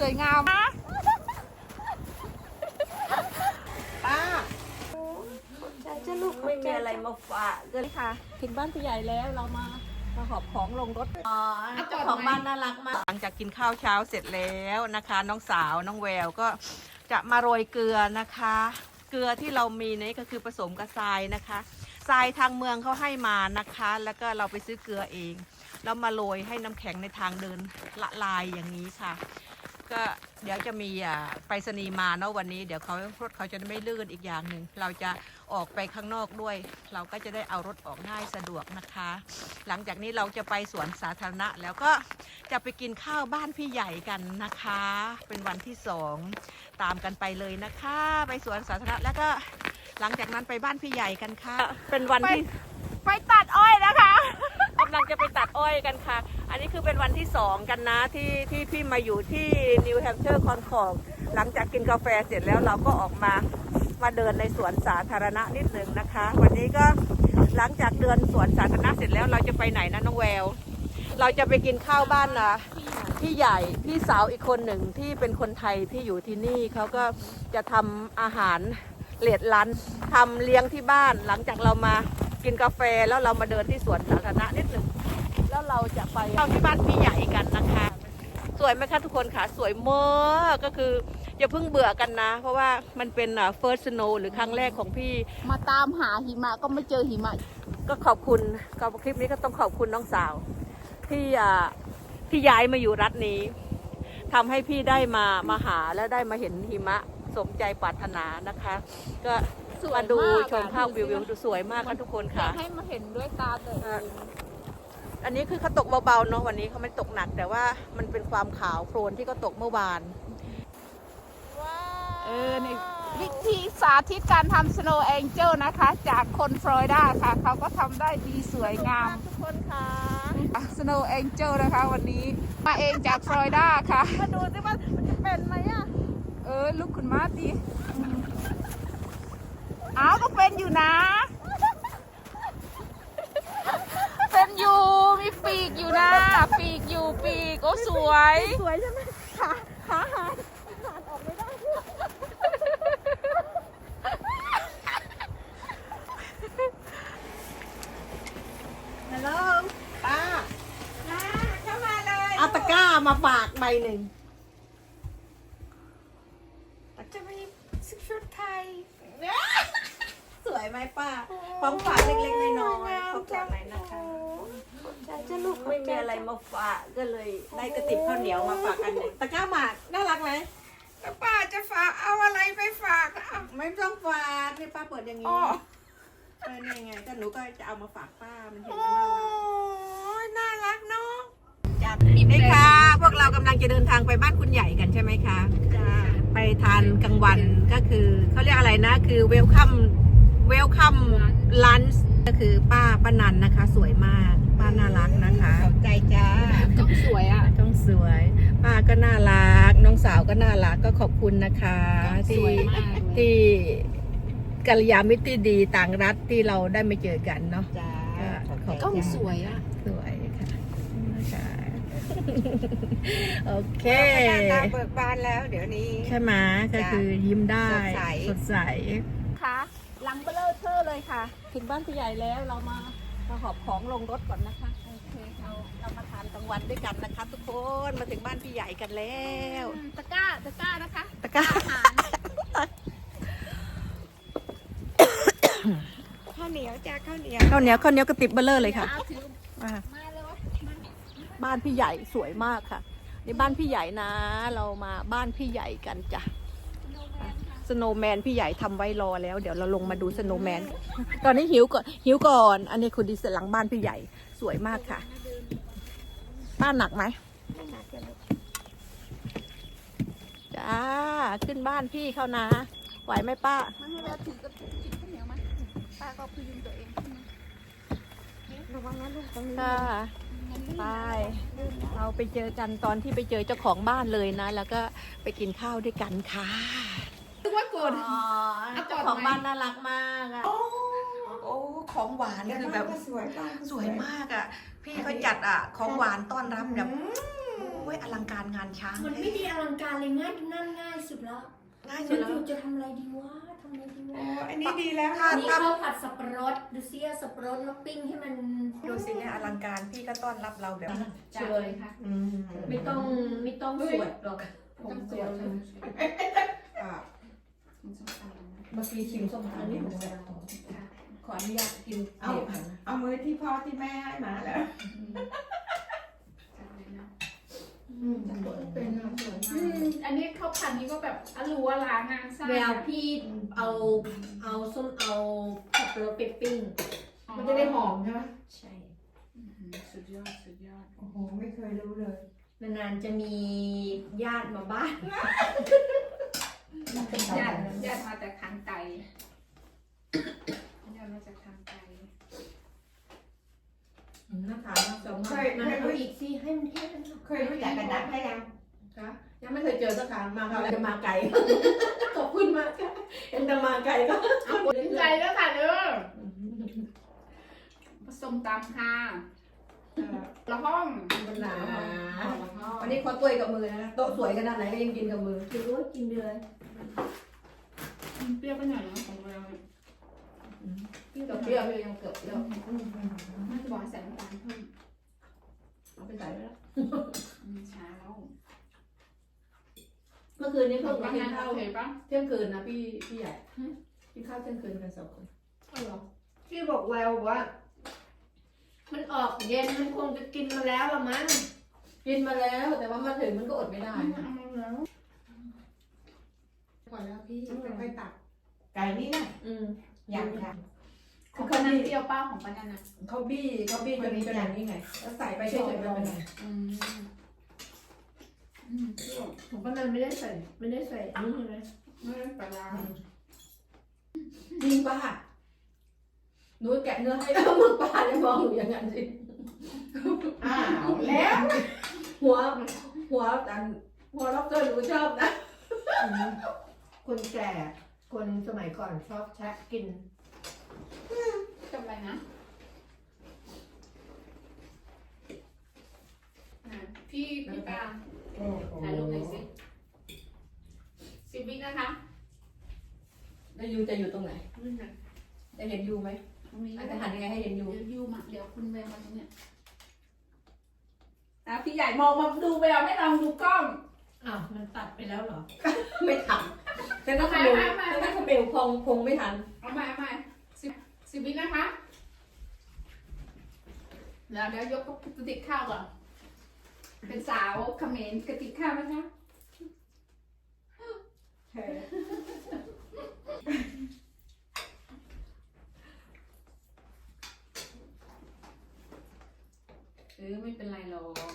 สวยงามนะป้าจะลูกไม่มีอะไรมาฝากกันนี่ค่ะ ถึงบ้านผู้ใหญ่แล้วเรามามาหอบของลงรถอ๋อเจ้าของบ้านน่ารักมาก หลังจากกินข้าวเช้าเสร็จแล้วนะคะ น้องสาวน้องแววก็จะมาโรยเกลือนะคะ เกลือที่เรามีนี่ก็คือผสมกับทรายนะคะทรายทางเมืองเขาให้มานะคะ แล้วก็เราไปซื้อเกลือเอง แล้วมาโรยให้น้ำแข็งในทางเดินละลายอย่างนี้ค่ะ ก็เดี๋ยวจะมีอ่าไปรษณีย์มาเนาะวันนี้เดี๋ยวเขารถเขาจะไม่ลื่นอีกอย่างหนึ่งเราจะออกไปข้างนอกด้วย เราก็จะได้เอารถออกง่ายสะดวกนะคะ หลังจากนี้เราจะไปสวนสาธารณะ แล้วก็จะไปกินข้าวบ้านพี่ใหญ่กันนะคะ เป็นวันที่สองตามกันไปเลยนะคะ ไปสวนสาธารณะแล้วก็หลังจากนั้นไปบ้านพี่ใหญ่กันค่ะ เป็นวันที่ไปตัดอ้อยนะคะ กำลังจะไปตัดอ้อยกันค่ะ อันนี้คือเป็นวันที่สองกันนะที่ที่พี่มาอยู่ที่นิวแฮมเชอร์คอนคอร์หลังจากกินกาแฟเสร็จแล้วเราก็ออกมามาเดินในสวนสาธารณะนิดหนึ่งนะคะ วันนี้ก็หลังจากเดินสวนสาธารณะเสร็จแล้วเราจะไปไหนนะน้องแวว เราจะไปกินข้าวบ้านนะพี่ใหญ่พี่สาวอีกคนหนึ่งที่เป็นคนไทยที่อยู่ที่นี่เขาก็จะทำอาหารเลดลันทำเลี้ยงที่บ้าน หลังจากเรามากินกาแฟแล้วเรามาเดินที่สวนสาธารณะนิดหนึ่ง เราจะไปเข้าที่บ้านพี่ใหญ่กันนะคะ สวยไหมคะทุกคนคะสวยมากก็คืออย่าเพิ่งเบื่อกันนะ เพราะว่ามันเป็นอ่า first snow หรือครั้งแรกของพี่ มาตามหาหิมะก็ไม่เจอหิมะ ก็ขอบคุณกับคลิปนี้ก็ต้องขอบคุณน้องสาว ที่อ่าที่ย้ายมาอยู่รัฐนี้ทำให้พี่ได้มามาหาและได้มาเห็นหิมะสมใจปรารถนานะคะ ก็สวยมาดูมากอะชมภาพดูวิสิววิวดูสวยมากค่ะทุกคนอยาค่ะกให้มาเห็นด้วยตาตัวเอง อันนี้คือเขาตกเบาๆเนาะวันนี้เขาไม่ตกหนัก แต่ว่ามันเป็นความขาวโคลนที่เขาตกเมื่อวานเออในวิธีสาธิตการทำ snow angel นะคะ จากคนฟลอริดาค่ะ เขาก็ทำได้ดีสวยงามทุกคนค่ะ snow angel นะคะ วันนี้มาเองจากฟลอริดาค่ะ มาดูสิว่ามันจะเป็นไหมอะเออลูกคุณมาดีอ้าวก็เป็นอยู่นะ เป็นอยู่ มี ปีกอยู่นะ ปีกอยู่ปีกโอ้สวย สวยใช่ไหมขาขาหายฮัลโหลป้าเข้ามาเลยเอาตะกร้ามาฝากใบหนึ่งจะมีชุดไทยส วยไหมป้าของฝากเล็กๆน้อยๆขอบใจไหมนะคะจะลูกไม่มีอะไรมาฝากก็เลยได้กระติบข้าวเหนียวมาฝากอันหนึ่งตะกร้าหมากน่ารักไหมแล้วป้าจะฝากเอาอะไรไปฝากอะไม่ต้องฝากนี่ป้าเปิดอย่างอ๋นี้อเออนี่ไงก็หนูก็จะเอามาฝากป้ามันเห็นโอ้มันน่ารัก ยน่ารักเนาะจ้ะนี่ค่ะ พวกเรากำลังจะเดินทางไปบ้านคุณใหญ่กันใช่ไหมคะ จ้าไปทานกลางวันก็คือเขาเรียกอะไรนะ คือเวลคัม เวลคัมลันส์ก็คือป้าป้านันนะคะ สวยมากป้าน่ารักนะคะขอบใจจ้าต้องสวยอะต้องสวย ป้าก็น่ารัก น้องสาวก็น่ารักก็ขอบคุณนะคะสที่วยมากเลยที่กัลยาณมิตรที่ดีต่างรัฐที่เราได้มาเจอกันเนาะจ้าขอบใจต้องสวยอะสวยค่ะค่ะโอเคหน้าตาเบิกบานแล้วเดี๋ยวนี้ ใช่ไหมก็คือยิ้มได้สดใสสดใสค่ะห ลังเบลอเทอร์เลยค่ะ ถึงบ้านผู้ใหญ่แล้วเรามามาหอบของลงรถก่อนนะคะ โอเคเราเรามาทานกลางวันด้วยกันนะคะ ทุกคนมาถึงบ้านพี่ใหญ่กันแล้วตะกร้าตะกร้านะคะตะกร้าอาหารข้าวเหนียวจ้าข้าวเหนียวข้าวเหนียวข้าวเหนียวกระติบเบลเลอร์เลยค่ะเอาถืออ่ามาเลยวะบ้านพี่ใหญ่สวยมากค่ะนี่บ้านพี่ใหญ่นะ เรามาบ้านพี่ใหญ่กันจ้ะ สโนว์แมนพี่ใหญ่ทำไว้รอแล้ว เดี๋ยวเราลงมาดูสโนว์แมนตอนนี้หิวก่อนหิวก่อน อันนี้คุณดีเสหลังบ้านพี่ใหญ่สวยมากค่ะ ป้าหนักไหมจ้าขึ้นบ้านพี่เขานะไหวไหมป้ามาให้เราถือกับกินข้าวเหนียวมาป้าก็พยุงตัวเองขึ้นมาระวังนะลูกตรงนี้ค่ะไปเราไปเจอกันตอนที่ไปเจอเจ้าของบ้านเลยนะ แล้วก็ไปกินข้าวด้วยกันค่ะ นึกว่าโกรธอ๋อเอาก่เจ้าอนของไหมบ้านน่ารักมากอะโอ้ของหวานนี่คือแบบสวยบ้านสวยมากอะพี่เขาจัดอะของหวานต้อนรับแบบโอ้อ้ยอลังการงานช้างมันไม่ได้อลังการเลยง่ายนั่นง่ายสุดแล้วง่ายสุมัดนแล้วอยู่จะทำอะไรดีวะทำอะไรดีวะอันนี้ดีแล้วอันนี้ข้าวผัดสับปะรดดูซิเอาสับปะรดมาปิ้งให้มันดูสิเนี่ยอลังการพี่ก็ต้อนรับเราแบบเชยค่ะ อืมไม่ต้องไม่ต้องสวดหรอกผมสวด เลยอ่าเมื่อกี้ชิมส้มตำนี่ผมแซ่บขออนุญาตกินเอาเอามือที่พ่อที่แม่ให้มาแล้วเป็นน้ำสวยอืมากมอันนี้ข้าวผัดนี้ก็แบบอลัวลางานสร้างเวลาพี่เอาเอาส้มเอาสับปะรดไปปิ้งมันจะได้หอมใช่ไหมใช่ อื้อหือสุดยอดสุดยอดโอ้โห ไม่เคยรู้เลย นานๆจะมีญาติมาบ้าน ญาติญาติมาจากทางไกลญาติมาจากทางไกลน่าทานมากสองเคมายมาเคยเอารู้อีกสิให้มันแค่นั้นเคยรู้จักกันนักได้ยังคะยังไม่เคยเจอสักครั้งมาคราวแรกจะมาไกลขอบคุณมากค่ะเห็นแต่มาไกลก็ถึงใจแล้วค่ะเด้อผสมตามค่ะ ละห้องมันหนา วันนี้ขอตัวยกับมือนะโต๊ะสวยขนาดไหนก็ยังกินกับมือกินด้วกินเลยเปรี้ยวไปหน่อยนะของเราพี่กับเปรี้ยวพี่ยังเกือบเปรี้ยวน่าจะบอกให้ใส่น้ำตาลเพิ่มเอาไปใส่ไว้แล้วอืมช้าแล้วเมื่อคืนนี้เพิ่งกินข้าวโอเคปะเที่ยงคืนนะพี่พี่ใหญ่กินข้าวเที่ยงคืนกันสองคนอ๋อพี่บอกแววว่า มันออกเย็นมันคงจะกินมาแล้วละมั้งกินมาแล้ว แต่ว่ามาถึงมันก็อดไม่ได้เอามาแล้วก่อนแล้วพี่ค่อยตักไก่นี่นะอืมยังค่ะของปานันเปรี้ยวป้าของปานันนะเขาบี้เขาบี้จนเป็นอย่างนี้ไง แล้วใส่ไปเฉยๆไม่เป็นไรอืมอืมเปรี้ยวผมก็มันไม่ได้ใส่ ไม่ได้ใส่นี่ใช่ไหมไม่ได้ปลาร้าจริงป่ะ หนูแกะเนื้อให้แล้วมึงป้าจะมองหนูอย่างนั้นสิอ้าวแล้วหัวหัวอันหัวล็อกเกอร์หนูชอบนะคนแก่คนสมัยก่อนชอบแชะกินจำอะไรนะอะพี่พี่ปาถ่ายรูปหน่อยสิสิบวินะคะ แล้วยูจะอยู่ตรงไหนนี่ค่ะจะเห็นยูไหม ตรงนี้อาจจะหันยังไงให้เห็นยูเดี๋ยวยูมาเดี๋ยวคุณแววมาตรงเนี้ยอะพี่ใหญ่มองมาดูแววไม่ลองดูกล้อง อ้าวมันตัดไปแล้วเหรอ ไม่ทันแต่ถ้าขมิวแต่ถ้าขมิวคงคงไม่ทัน เอาใหม่เอาใหม่สิบสิบวินะคะแล้วเดี๋ยวยกกระติกข้าวก่อนเป็นสาวเขมรกระติกข้าวไหมคะ ออไม่เป็นไรหรอก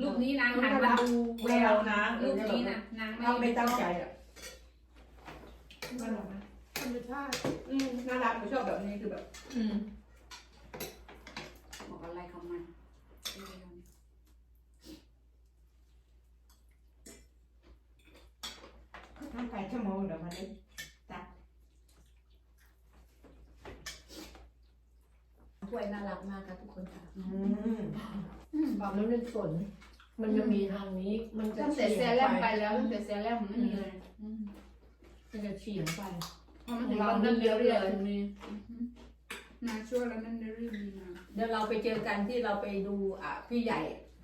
รูปนี้นางหันมาดูแววนะรูปนี้นะนางเราไม่ตั้งใจอะน่ารักไหมธรรมชาติอืมน่ารักหนูชอบแบบนี้คือแบบอืมบอกอะไรของมันเออทำไก่ชั่วโมงเดี๋ยวมาเล ยถ้วยน่ารักมากค่ะทุกคนค่ะอืมอืมบอกมันเป็นฝน มันจะมีทางนี้ มันจะตั้งแต่เฉีเซยงรั่มไปไปแล้วตั้งแต่เซรั่มไม่มีเลยอืมมันจะเฉียงไปเพราะมันขอถึงงเราเรานั่นั่นนเรีเรียยววเรีเรียยววมีนาช่วยแล้วนั่นเรียวมีมาเดี๋ยวเราไปเจอกันที่เราไปดูอะพี่ใหญ่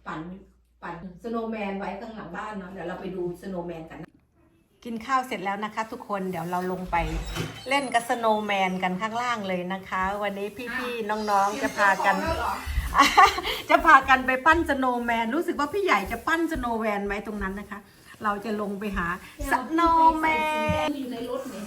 ปั่นปั่นสโนว์แมนไว้ข้างหลังบ้านเนาะเดี๋ยวเราไปดูสโนว์แมนกัน กินข้าวเสร็จแล้วนะคะ ทุกคนเดี๋ยวเราลงไปเล่นกับสโนว์แมนกันข้างล่างเลยนะคะ วันนี้พี่ๆน้องๆจะพากัน จะพากันไปปั้นสโนว์แมนรู้สึกว่าพี่ใหญ่จะปั้นสโนว์แมนไว้ตรงนั้นนะคะ เราจะลงไปหาสโนว์แมนอยู่ในรถนี่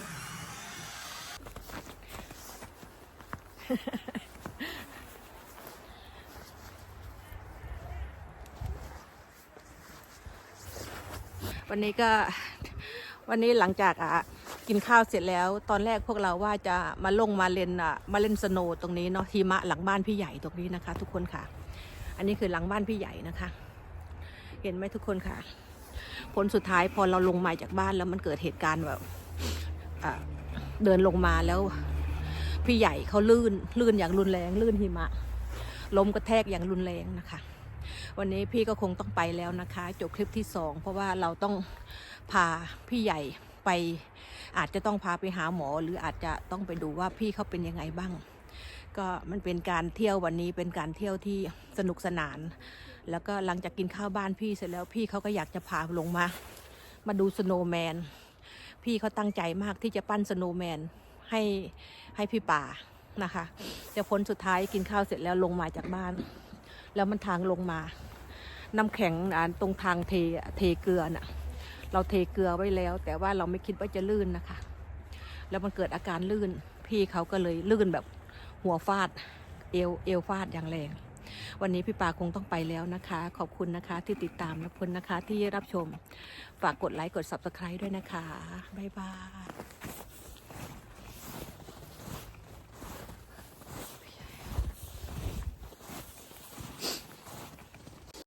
วันนี้ก็ วันนี้หลังจากอะกินข้าวเสร็จแล้ว ตอนแรกพวกเราว่าจะมาลงมาเล่นอะมาเล่นสโนว์ตรงนี้เนาะทีมะหลังบ้านพี่ใหญ่ตรงนี้นะคะ ทุกคนค่ะ อันนี้คือหลังบ้านพี่ใหญ่นะคะ เห็นไหมทุกคนค่ะ ผลสุดท้ายพอเราลงมาจากบ้านแล้วมันเกิดเหตุการณ์แบบเดินลงมาแล้วพี่ใหญ่เขาลื่นลื่นอย่างรุนแรง ลื่นหิมะล้มกระแทกอย่างรุนแรงนะคะ วันนี้พี่ก็คงต้องไปแล้วนะคะจบคลิปที่สองเพราะว่าเราต้องพาพี่ใหญ่ไป อาจจะต้องพาไปหาหมอ หรืออาจจะต้องไปดูว่าพี่เขาเป็นยังไงบ้าง ก็มันเป็นการเที่ยววันนี้เป็นการเที่ยวที่สนุกสนาน แล้วก็หลังจากกินข้าวบ้านพี่เสร็จแล้วพี่เขาก็อยากจะพาลงมา มาดูสโนว์แมนพี่เขาตั้งใจมากที่จะปั้นสโนว์แมนให้ให้พี่ป่านะคะ แต่ผลสุดท้ายกินข้าวเสร็จแล้วลงมาจากบ้าน แล้วมันทางลงมา น้ำแข็งอ่าตรงทางเทเทเกลือน่ะ เราเทเกลือไว้แล้ว แต่ว่าเราไม่คิดว่าจะลื่นนะคะ แล้วมันเกิดอาการลื่น พี่เขาก็เลยลื่นแบบหัวฟาด เอวเอวฟาดอย่างแรง วันนี้พี่ปาคงต้องไปแล้วนะคะ ขอบคุณนะคะที่ติดตามและคุณนะคะที่รับชม ฝากกดไลค์กด subscribe ด้วยนะคะ บ๊ายบาย